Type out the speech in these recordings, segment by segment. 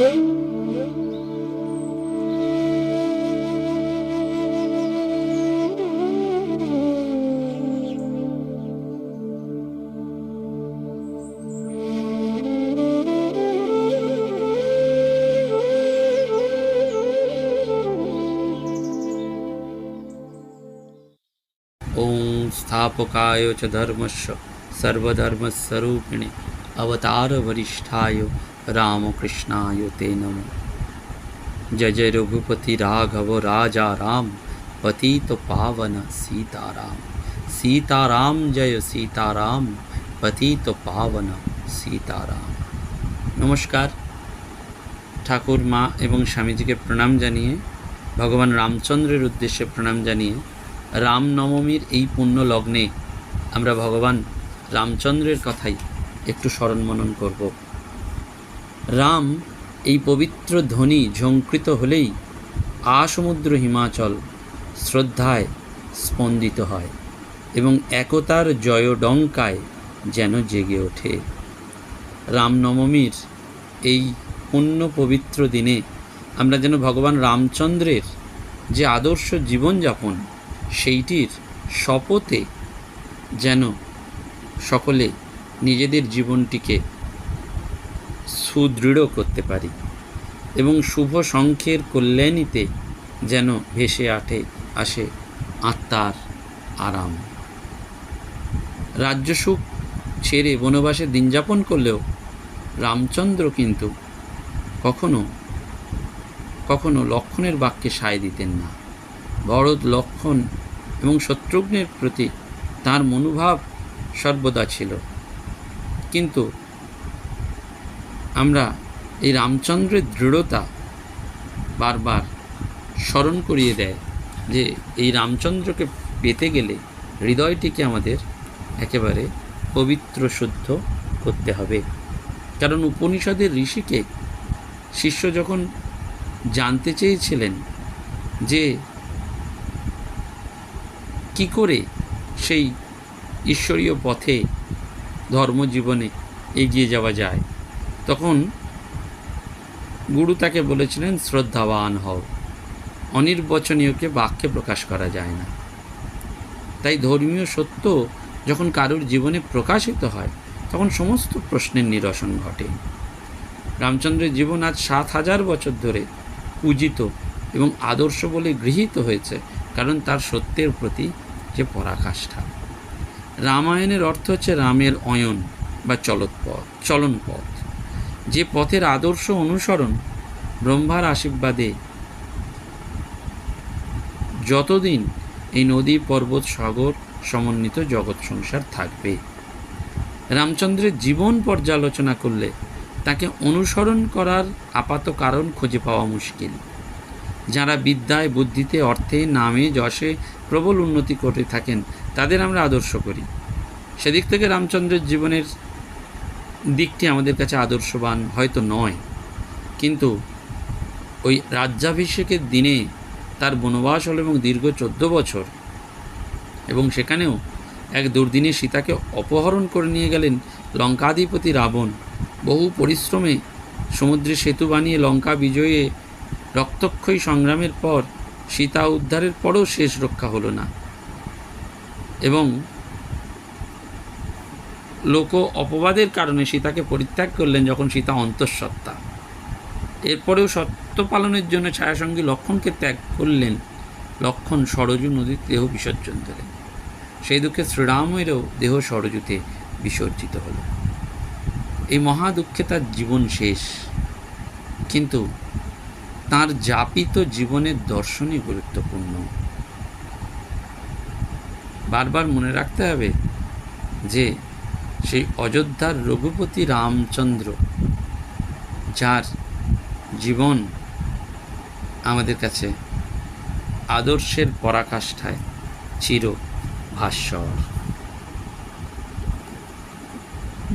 ઓમ સ્થાપકાય ચ ધર્મશ સર્વધર્મ સ્વરૂપિણે અવતાર વરિષ્ઠાય রামকৃষ্ণায়তে নম জয় জয় রঘুপতি রাঘব রাজা রাম পতিত পাবন সীতারাম সীতারাম জয় সীতারাম পতিত পাবন সীতারাম নমস্কার ঠাকুর মা এবং স্বামীজিকে প্রণাম জানিয়ে, ভগবান রামচন্দ্রের উদ্দেশ্যে প্রণাম জানিয়ে, রামনবমীর এই পুণ্য লগ্নে আমরা ভগবান রামচন্দ্রের কথাই একটু স্মরণ মনন করব। রাম এই পবিত্র ধ্বনি ঝঙ্কৃত হলেই আসমুদ্র হিমাচল শ্রদ্ধায় স্পন্দিত হয় এবং একতার জয়ডঙ্কায় যেন জেগে ওঠে। রামনবমীর এই পুণ্য পবিত্র দিনে আমরা যেন ভগবান রামচন্দ্রের যে আদর্শ জীবনযাপন, সেইটির শপথে যেন সকলে নিজেদের জীবনটিকে সুদৃঢ় করতে পারি এবং শুভ সংখ্যের কল্যাণীতে যেন ভেসে আঠে আসে আত্মার আরাম। রাজ্য সুখ ছেড়ে বনবাসে দিন যাপন করলেও রামচন্দ্র কিন্তু কখনো কখনো লক্ষণের বাক্যে সায় দিতেন না। ভরত লক্ষণ এবং শত্রুঘ্নের প্রতি তার মনোভাব সর্বদা ছিল। কিন্তু আমরা এই রামচন্দ্রের দৃঢ়তা বারবার স্মরণ করিয়ে দেয় যে এই রামচন্দ্রকে পেতে গেলে হৃদয়টিকে আমাদের একেবারে পবিত্র শুদ্ধ করতে হবে। কারণ উপনিষদের ঋষিকে শিষ্য যখন জানতে চেয়েছিলেন যে কি করে সেই ঈশ্বরীয় পথে ধর্মজীবনে এগিয়ে যাওয়া যায় তখন গুরু তাকে বলেছিলেন, শ্রদ্ধাবান হও। অনির্বচনীয়কে বাক্যে প্রকাশ করা যায় না। তাই ধর্মীয় সত্য যখন কারুর জীবনে প্রকাশিত হয়, তখন সমস্ত প্রশ্নের নিরসন ঘটে। রামচন্দ্রের জীবন আজ সাত হাজার বছর ধরে পূজিত এবং আদর্শ বলে গৃহীত হয়েছে, কারণ তার সত্যের প্রতি যে পরাকাষ্ঠা। রামায়ণের অর্থ হচ্ছে রামের অয়ন বা চলৎপথ চলন পথ যে পথের আদর্শ অনুসরণ ব্রহ্মার আশীর্বাদে। যতদিন এই নদী, পর্বত, সাগর সমন্বিত জগৎ সংসার থাকবে। রামচন্দ্রের জীবন পর্যালোচনা করলে তাকে অনুসরণ করার আপাত কারণ খুঁজে পাওয়া মুশকিল। যারা বিদ্যায়, বুদ্ধিতে, অর্থে, নামে, যশে প্রবল উন্নতি করে থাকেন, তাদের আমরা আদর্শ করি। সেদিক থেকে রামচন্দ্রের জীবনের দিকটি আমাদের কাছে আদর্শবান হয়তো নয়। কিন্তু ওই রাজ্যাভিষেকের দিনে তার বনবাস হল এবং দীর্ঘ চোদ্দ বছর। এবং সেখানেও এক দুর্দিনে সীতাকে অপহরণ করে নিয়ে গেলেন লঙ্কাধিপতি রাবণ। বহু পরিশ্রমে সমুদ্রে সেতু বানিয়ে লঙ্কা বিজয়ে রক্তক্ষয়ী সংগ্রামের পর সীতা উদ্ধারের পরও শেষ রক্ষা হলো না। এবং লোক অপবাদের কারণে সীতাকে পরিত্যাগ করলেন যখন সীতা অন্তঃসত্ত্বা। এরপরেও সত্য পালনের জন্য ছায়াসঙ্গী লক্ষণকে ত্যাগ করলেন লক্ষণ সরজু নদীর দেহ বিসর্জন দিলেন। সেই দুঃখে শ্রীরামেরও দেহ সরজুতে বিসর্জিত হল। এই মহা দুঃখে তার জীবন শেষ। কিন্তু তার যাপিত জীবনের দর্শনই গুরুত্বপূর্ণ। বারবার মনে রাখতে হবে যে সেই অযোধ্যার রঘুপতি রামচন্দ্র, যার জীবন আমাদের কাছে আদর্শের পরাকাষ্ঠায় চির ভাস্বর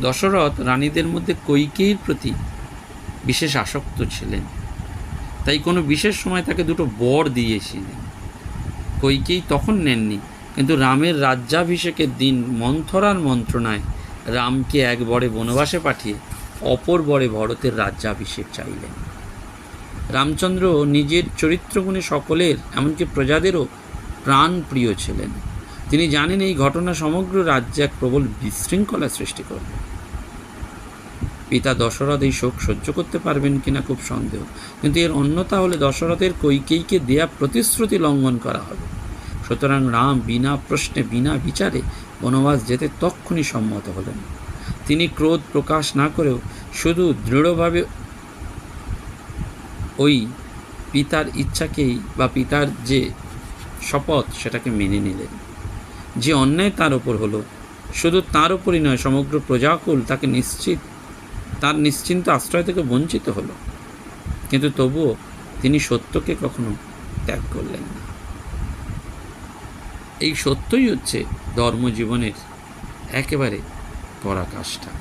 দশরথ রানীদের মধ্যে কৈকেয়ীর প্রতি বিশেষ আসক্ত ছিলেন। তাই কোনো বিশেষ সময় তাকে দুটো বর দিয়েছিলেন। কৈকেয়ী তখন নেননি, কিন্তু রামের রাজ্যাভিষেকের দিন মন্থরার মন্ত্রণায় রামকে এক বরে বনবাসে পাঠিয়ে অপর বরে ভরতের রাজ্যাভিষেক চাইলেন। রামচন্দ্র নিজের চরিত্রগুণে সকলের, এমনকি প্রজাদেরও প্রাণ প্রিয় ছিলেন। তিনি জানেন এই ঘটনা সমগ্র রাজ্যে এক প্রবল বিশৃঙ্খলা সৃষ্টি করবে। পিতা দশরথ এই শোক সহ্য করতে পারবেন কিনা খুব সন্দেহ, কিন্তু এর অন্যতা হলে দশরথের কৈকেয়ীকে দেয়া প্রতিশ্রুতি লঙ্ঘন করা হবে। সুতরাং রাম বিনা প্রশ্নে, বিনা বিচারে বনবাস যেতে তক্ষুনি সম্মত হলেন। তিনি ক্রোধ প্রকাশ না করেও শুধু দৃঢ়ভাবে ওই পিতার ইচ্ছাকেই বা পিতার যে শপথ সেটাকে মেনে নিলেন। যে অন্যায় তার ওপর হলো, শুধু তার ওপরই নয়, সমগ্র প্রজাকুল তাকে নিশ্চিত, তার নিশ্চিন্ত আশ্রয় থেকে বঞ্চিত হলো। কিন্তু তবুও তিনি সত্যকে কখনো ত্যাগ করলেন না। এই সত্যই হচ্ছে ধর্মজীবনের একেবারে পরাকাষ্ঠা।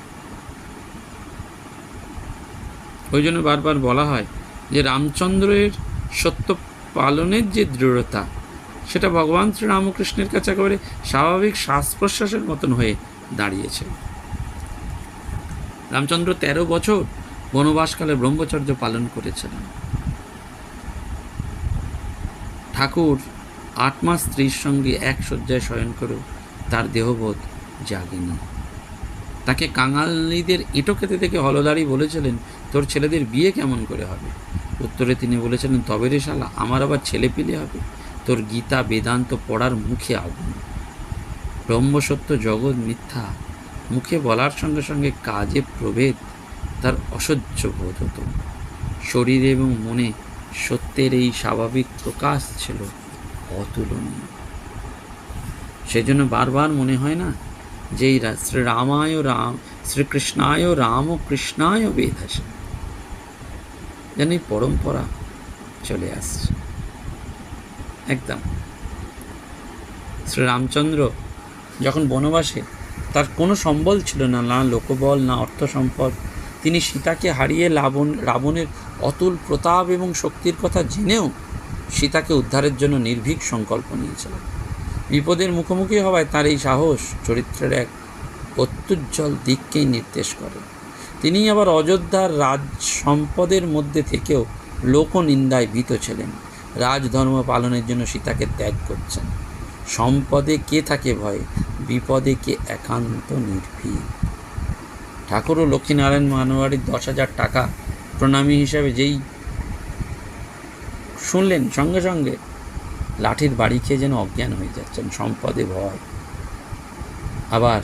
ওই জন্য বারবার বলা হয় যে রামচন্দ্রের সত্য পালনের যে দৃঢ়তা, সেটা ভগবান শ্রীরামকৃষ্ণের কাছে একেবারে স্বাভাবিক শ্বাস প্রশ্বাসের মতন হয়ে দাঁড়িয়েছে। রামচন্দ্র তেরো বছর বনবাসকালে ব্রহ্মচর্য পালন করেছিলেন। ঠাকুর আট মাস স্ত্রীর সঙ্গে এক শয্যায় শয়ন করেও তার দেহবোধ জাগেনি তাকে কাঙালিদের এঁটো খেতে থেকে হলদারি বলেছিলেন, তোর ছেলেদের বিয়ে কেমন করে হবে? উত্তরে তিনি বলেছিলেন, তবে রে শালা, আমার আবার ছেলে পেলে হবে। তোর গীতা বেদান্ত পড়ার মুখে আগুন। ব্রহ্মসত্য জগৎ মিথ্যা। মুখে বলার সঙ্গে সঙ্গে কাজে প্রভেদ। তার অসহ্য বোধ হতো। শরীরে এবং মনে সত্যের এই স্বাভাবিক প্রকাশ ছিল অতুলনীয়। সেজন্য বারবার মনে হয় না যে এই রা- শ্রীরামায় রাম শ্রীকৃষ্ণায় রাম কৃষ্ণায় বেদ আসে যেন এই পরম্পরা চলে আসছে। একদম। শ্রীরামচন্দ্র যখন বনবাসে, তার কোনো সম্বল ছিল না না লোকবল, না অর্থ সম্পদ। তিনি সীতাকে হারিয়ে লাবণ, রাবণের অতুল প্রতাপ এবং শক্তির কথা জেনেও সীতাকে উদ্ধারের জন্য নির্ভীক সংকল্প নিয়েছিলেন বিপদের মুখোমুখি হওয়ায় তার এই সাহস চরিত্রের এক অত্যুজ্জ্বল দিককেই নির্দেশ করে। তিনি আবার অযোধ্যার রাজ সম্পদের মধ্যে থেকেও লোকনিন্দায় ভীত ছিলেন। রাজধর্ম পালনের জন্য সীতাকে ত্যাগ করছেন। সম্পদে কে থাকে ভয়ে, বিপদে কে একান্ত নির্ভীক। ঠাকুর ও লক্ষ্মীনারায়ণ মানোয়ারির দশ হাজার টাকা প্রণামী হিসাবে যেই শুনলেন সঙ্গে সঙ্গে। লাঠির বাড়ি খেয়ে যেন অজ্ঞান হয়ে যাচ্ছেন, সম্পদে ভয়। আবার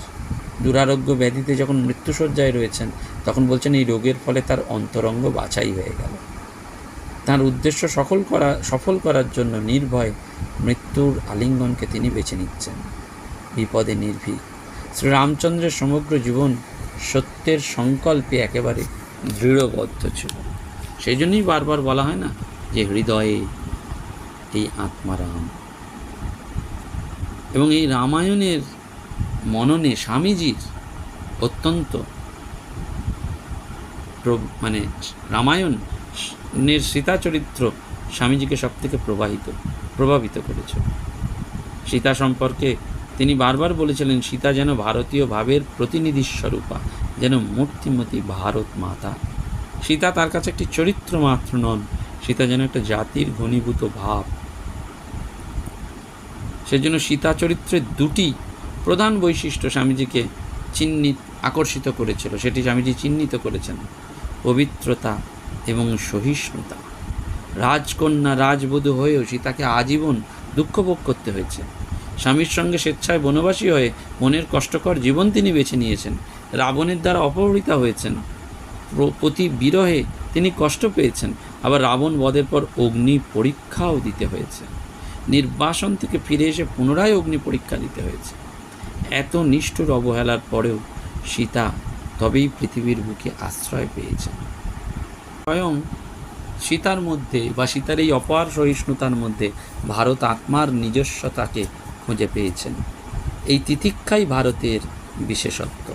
দুরারোগ্য ব্যাধিতে যখন মৃত্যুসজ্জায় রয়েছেন, তখন বলছেন এই রোগের ফলে তার অন্তরঙ্গ বাছাই হয়ে গেল। তার উদ্দেশ্য সফল করা, সফল করার জন্য নির্ভয় মৃত্যুর আলিঙ্গনকে তিনি বেছে নিচ্ছেন। বিপদে নির্ভীক। শ্রীরামচন্দ্রের সমগ্র জীবন সত্যের সংকল্পে একেবারে দৃঢ়বদ্ধ ছিল। সেই জন্যই বারবার বলা হয় না যে হৃদয়ে এই আত্মারাম এবং এই রামায়ণের মননে স্বামীজির অত্যন্ত মানে রামায়ণের সীতা চরিত্র স্বামীজিকে সব থেকে প্রবাহিত, প্রভাবিত করেছে। সীতা সম্পর্কে তিনি বারবার বলেছিলেন, সীতা যেন ভারতীয় ভাবের প্রতিনিধি স্বরূপা যেন মূর্তিমতী ভারত মাতা। সীতা তার কাছে একটি চরিত্র মাত্র নন সীতা যেন একটা জাতির ঘনীভূত ভাব। সেজন্য সীতা চরিত্রের দুটি প্রধান বৈশিষ্ট্য স্বামীজিকে চিহ্নিত, আকর্ষিত করেছিল। সেটি স্বামীজি চিহ্নিত করেছেন, পবিত্রতা এবং সহিষ্ণুতা। রাজকন্যা, রাজবধূ হয়েও সীতাকে আজীবন দুঃখ ভোগ করতে হয়েছে। স্বামীর সঙ্গে স্বেচ্ছায় বনবাসী হয়ে মনের কষ্টকর জীবন তিনি বেছে নিয়েছেন। রাবণের দ্বারা অপহৃতা হয়েছেন। প্র- প্রতি বিরহে তিনি কষ্ট পেয়েছেন। আবার রাবণ বধের পর অগ্নি পরীক্ষাও দিতে হয়েছে। নির্বাসন থেকে ফিরে এসে পুনরায় অগ্নি পরীক্ষা দিতে হয়েছে। এত নিষ্ঠুর অবহেলার পরেও সীতা তবেই পৃথিবীর বুকে আশ্রয় পেয়েছেন স্বয়ং সীতার মধ্যে বা সীতার এই অপার সহিষ্ণুতার মধ্যে ভারত আত্মার নিজস্বতাকে খুঁজে পেয়েছেন। এই তিতিক্ষাই ভারতের বিশেষত্ব।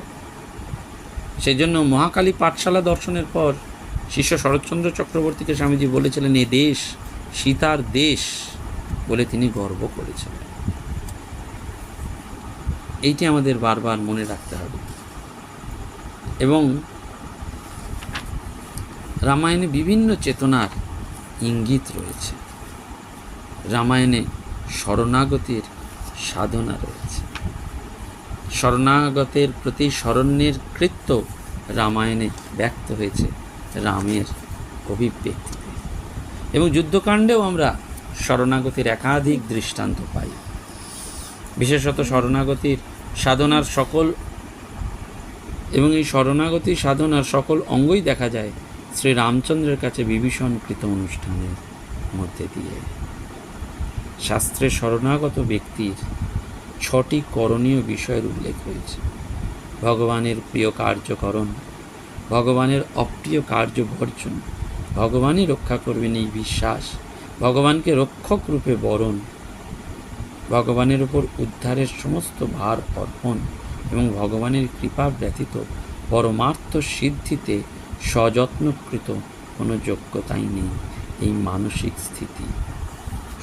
সেজন্য মহাকালী পাঠশালা দর্শনের পর শিষ্য শরৎচন্দ্র চক্রবর্তীকে স্বামীজি বলেছিলেন, এ দেশ সীতার দেশ বলে তিনি গর্ব করেছিলেন। এইটি আমাদের বারবার মনে রাখতে হবে। এবং রামায়ণে বিভিন্ন চেতনার ইঙ্গিত রয়েছে। রামায়ণে শরণাগতির সাধনা রয়েছে। শরণাগতের প্রতি শরণ্যের কৃত্য রামায়ণে ব্যক্ত হয়েছে। রামের অভিব্যক্তিতে এবং যুদ্ধকাণ্ডেও আমরা শরণাগতির একাধিক দৃষ্টান্ত পাই। বিশেষত শরণাগতির সাধনার সকল এবং এই শরণাগতি সাধনার সকল অঙ্গই দেখা যায় শ্রী রামচন্দ্রের কাছে বিভীষণকৃত অনুষ্ঠানের মধ্যে দিয়ে। শাস্ত্রে শরণাগত ব্যক্তির ছটি করণীয় বিষয়ের উল্লেখ হয়েছে ভগবানের প্রিয় কার্যকরণ ভগবানের অপ্রিয় কার্য বর্জন। ভগবানই রক্ষা করবেন এই বিশ্বাস। ভগবানকে রক্ষক রূপে বরণ। ভগবানের উপর উদ্ধারের সমস্ত ভার অর্পণ এবং ভগবানের কৃপা ব্যতীত পরমার্থ সিদ্ধিতে সযত্নকৃত কোনো যোগ্যতাই নেই এই মানসিক স্থিতি।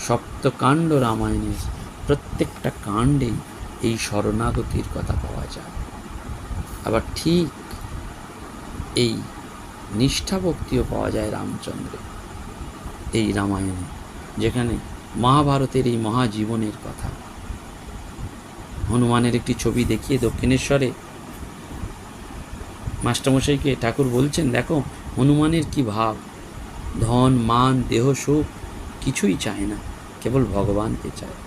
সপ্তকাণ্ড রামায়ণের প্রত্যেকটা কাণ্ডেই এই শরণাগতির কথা পাওয়া যায়। আবার ঠিক এই নিষ্ঠা ভক্তিও পাওয়া যায় রামচন্দ্রে, এই রামায়ণে, যেখানে মহাভারতের এই মহাজীবনের কথা। হনুমানের একটি ছবি দেখিয়ে দক্ষিণেশ্বরে মাস্টারমশাইকে ঠাকুর বলছেন, দেখো, হনুমানের কি ভাব? ধন, মান, দেহ, সুখ কিছুই চায় না, কেবল ভগবানকে চায়।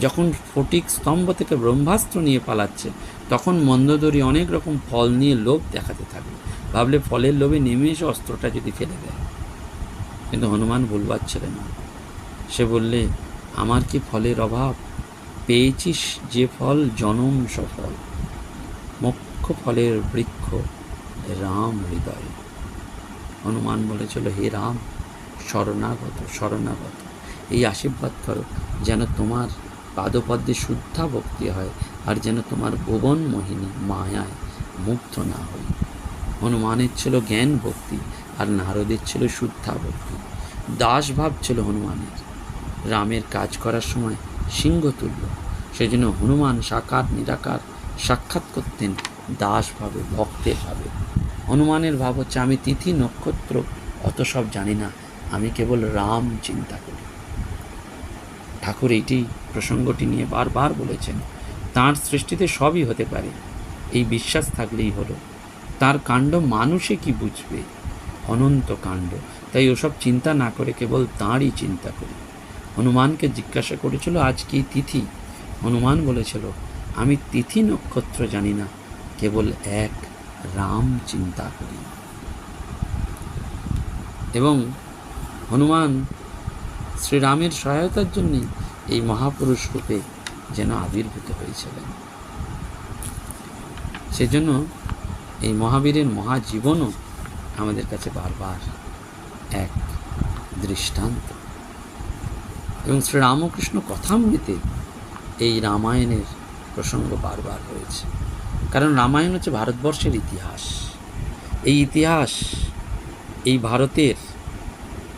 যখন ফটিক স্তম্ভ থেকে ব্রহ্মাস্ত্র নিয়ে পালাচ্ছে তখন মন্দোদরি অনেক রকম ফল নিয়ে লোভ দেখাতে থাকে। ভাবলে ফলের লোভে নেমে এসে অস্ত্রটা যদি ফেলে দেয়। কিন্তু হনুমান ভুলবার ছেলে না। সে বললে, আমার কি ফলের অভাব? পেয়েছিস যে ফল, জনম সফল। মুখ্য ফলের বৃক্ষ, রাম হৃদয়। হনুমান বলেছিল, হে রাম, শরণাগত শরণাগত। এই আশীর্বাদ করো, যেন তোমার পাদপদ্মে শুদ্ধা ভক্তি হয়, আর যেন তোমার ভুবন মোহিনী মায়ায় মুগ্ধ না হই হনুমানের ছিল জ্ঞান ভক্তি, আর নারদের ছিল শুদ্ধা ভক্তি। দাস ভাব ছিল হনুমানের। রামের কাজ করার সময় সিংহ তুল্য সেজন্য হনুমান সাকার নিরাকার সাক্ষাৎ করতেন দাস ভাবে, ভক্তের ভাবে। হনুমানের ভাব হচ্ছে আমি তিথি নক্ষত্র, অত সব জানি না। আমি কেবল রাম চিন্তা করি। ঠাকুর এইটি প্রসঙ্গটি নিয়ে বারবার বলেছেন, তার সৃষ্টিতে সবই হতে পারে, এই বিশ্বাস থাকলেই হলো। তার কাণ্ড মানুষে কি বুঝবে? অনন্ত কাণ্ড। তাই ওসব চিন্তা না করে কেবল তাঁরই চিন্তা করি। হনুমানকে জিজ্ঞাসা করেছিল, আজ কি তিথি? হনুমান বলেছিল, আমি তিথি নক্ষত্র জানি না, কেবল এক রাম চিন্তা করি। এবং হনুমান শ্রীরামের সহায়তার জন্যই এই মহাপুরুষ রূপে যেন আবির্ভূত হয়েছিলেন। সেজন্য এই মহাবীরের মহাজীবনও আমাদের কাছে বারবার এক দৃষ্টান্ত। এবং শ্রীরামকৃষ্ণ কথামৃতে এই রামায়ণের প্রসঙ্গ বারবার হয়েছে কারণ রামায়ণ হচ্ছে ভারতবর্ষের ইতিহাস। এই ইতিহাস এই ভারতের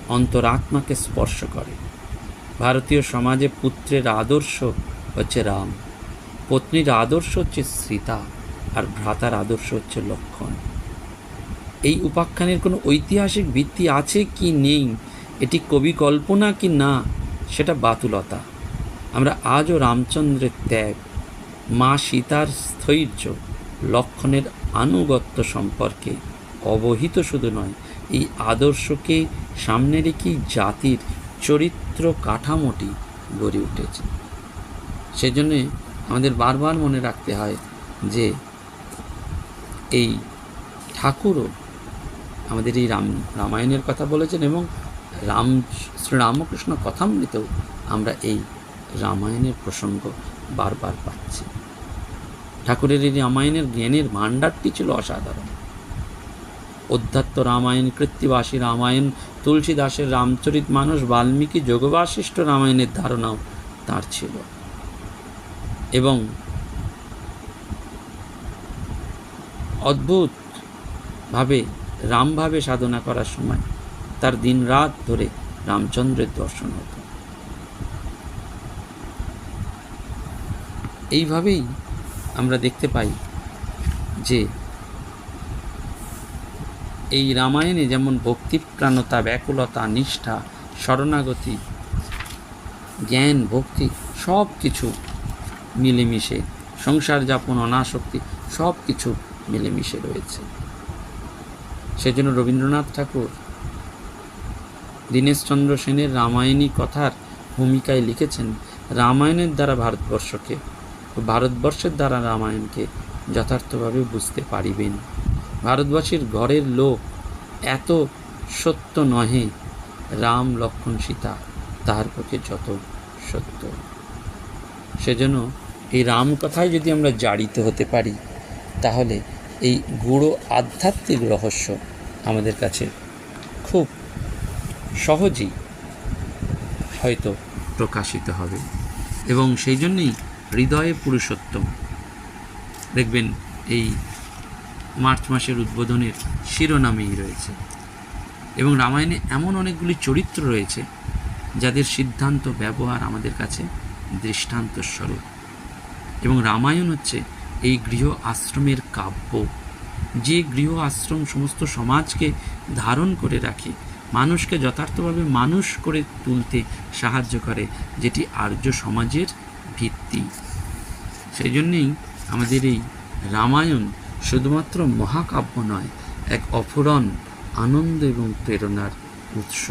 অন্তরাত্মাকে স্পর্শ করে। ভারতীয় সমাজে পুত্রের আদর্শ হচ্ছে রাম, পত্নীর আদর্শ হচ্ছে সীতা, আর ভ্রাতার আদর্শ হচ্ছে লক্ষণ। এই উপাখ্যানের কোনো ঐতিহাসিক ভিত্তি আছে কি নেই? এটি কবি কল্পনা কি না? সেটা বাতুলতা। আমরা আজও রামচন্দ্রের ত্যাগ, মা সীতার স্থৈর্য, লক্ষণের আনুগত্য সম্পর্কে অবহিত শুধু নয়, এই আদর্শকে সামনে রেখেই জাতির চরিত্র কাঠামোটি গড়ে উঠেছে? সেজন্যে আমাদের বারবার মনে রাখতে হয় যে এই ঠাকুরও আমাদের এই রাম, রামায়ণের কথা বলেছেন এবং রাম, শ্রীরামকৃষ্ণ কথামৃতেও আমরা এই রামায়ণের প্রসঙ্গ বারবার পাচ্ছি। ঠাকুরের এই রামায়ণের জ্ঞানের ভাণ্ডারটি ছিল অসাধারণ। অধ্যাত্ম রামায়ণ, কৃত্তিবাসী রামায়ণ তুলসী দাসের রামচরিত মানুষ বাল্মীকি যোগবাশিষ্ট রামায়ণের ধারণাও তার ছিল। এবং অদ্ভুতভাবে, রামভাবে সাধনা করার সময় তার দিন রাত ধরে রামচন্দ্রের দর্শন হতো। এইভাবেই আমরা দেখতে পাই যে এই রামায়ণে যেমন ভক্তিপ্রাণতা ব্যাকুলতা, নিষ্ঠা, শরণাগতি, জ্ঞান, ভক্তি সব কিছু মিলেমিশে, সংসার যাপন, অনাসক্তি সব কিছু মিলেমিশে রয়েছে। সেজন্য রবীন্দ্রনাথ ঠাকুর দীনেশচন্দ্র সেনের রামায়ণী কথার ভূমিকায় লিখেছেন, রামায়ণের দ্বারা ভারতবর্ষকে, ভারতবর্ষের দ্বারা রামায়ণকে যথার্থভাবে বুঝতে পারিবেন। ভারতবর্ষের ঘরের লোক এত সত্য নহে। রাম লক্ষণ সীতা, তাহার পক্ষে যত সত্য। সেজন্য এই রাম কথায় যদি আমরা জারিত হতে পারি, তাহলে এই গুঁড়ো আধ্যাত্মিক রহস্য আমাদের কাছে খুব সহজেই হয়তো প্রকাশিত হবে। এবং সেই জন্যই হৃদয়ে পুরুষোত্তম। দেখবেন এই মার্চ মাসের উদ্বোধনের শিরোনামেই রয়েছে। এবং রামায়ণে এমন অনেকগুলি চরিত্র রয়েছে, যাদের সিদ্ধান্ত ব্যবহার আমাদের কাছে দৃষ্টান্ত স্বরূপ। এবং রামায়ণ হচ্ছে এই গৃহ আশ্রমের কাব্য। যে গৃহ আশ্রম সমস্ত সমাজকে ধারণ করে রাখে, মানুষকে যথার্থভাবে মানুষ করে তুলতে সাহায্য করে, যেটি আর্য সমাজের ভিত্তি। সেই জন্যেই আমাদের এই রামায়ণ শুধুমাত্র মহাকাব্য নয়, এক অফুরন আনন্দ এবং প্রেরণার উৎস।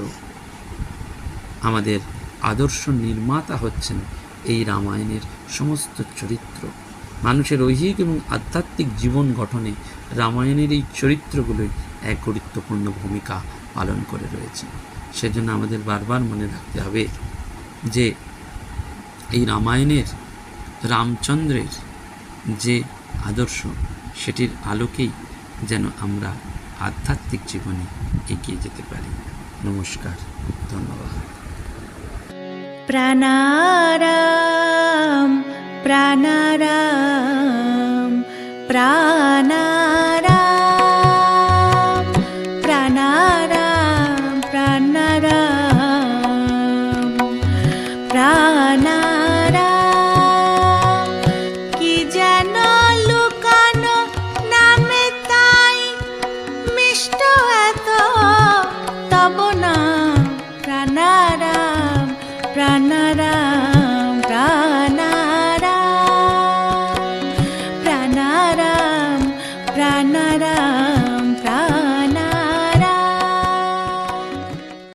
আমাদের আদর্শ নির্মাতা হচ্ছেন এই রামায়ণের সমস্ত চরিত্র। মানুষের ঐহিক এবং আধ্যাত্মিক জীবন গঠনে রামায়ণের এই চরিত্রগুলোই এক গুরুত্বপূর্ণ ভূমিকা পালন করে রয়েছে। সেজন্য আমাদের বারবার মনে রাখতে হবে যে, এই রামায়ণের রামচন্দ্রের যে আদর্শ সেটির আলোকেই যেন আমরা আধ্যাত্মিক জীবনে এগিয়ে যেতে পারি। নমস্কার ধন্যবাদ। প্রাণারাম প্রাণারাম প্রাণারাম।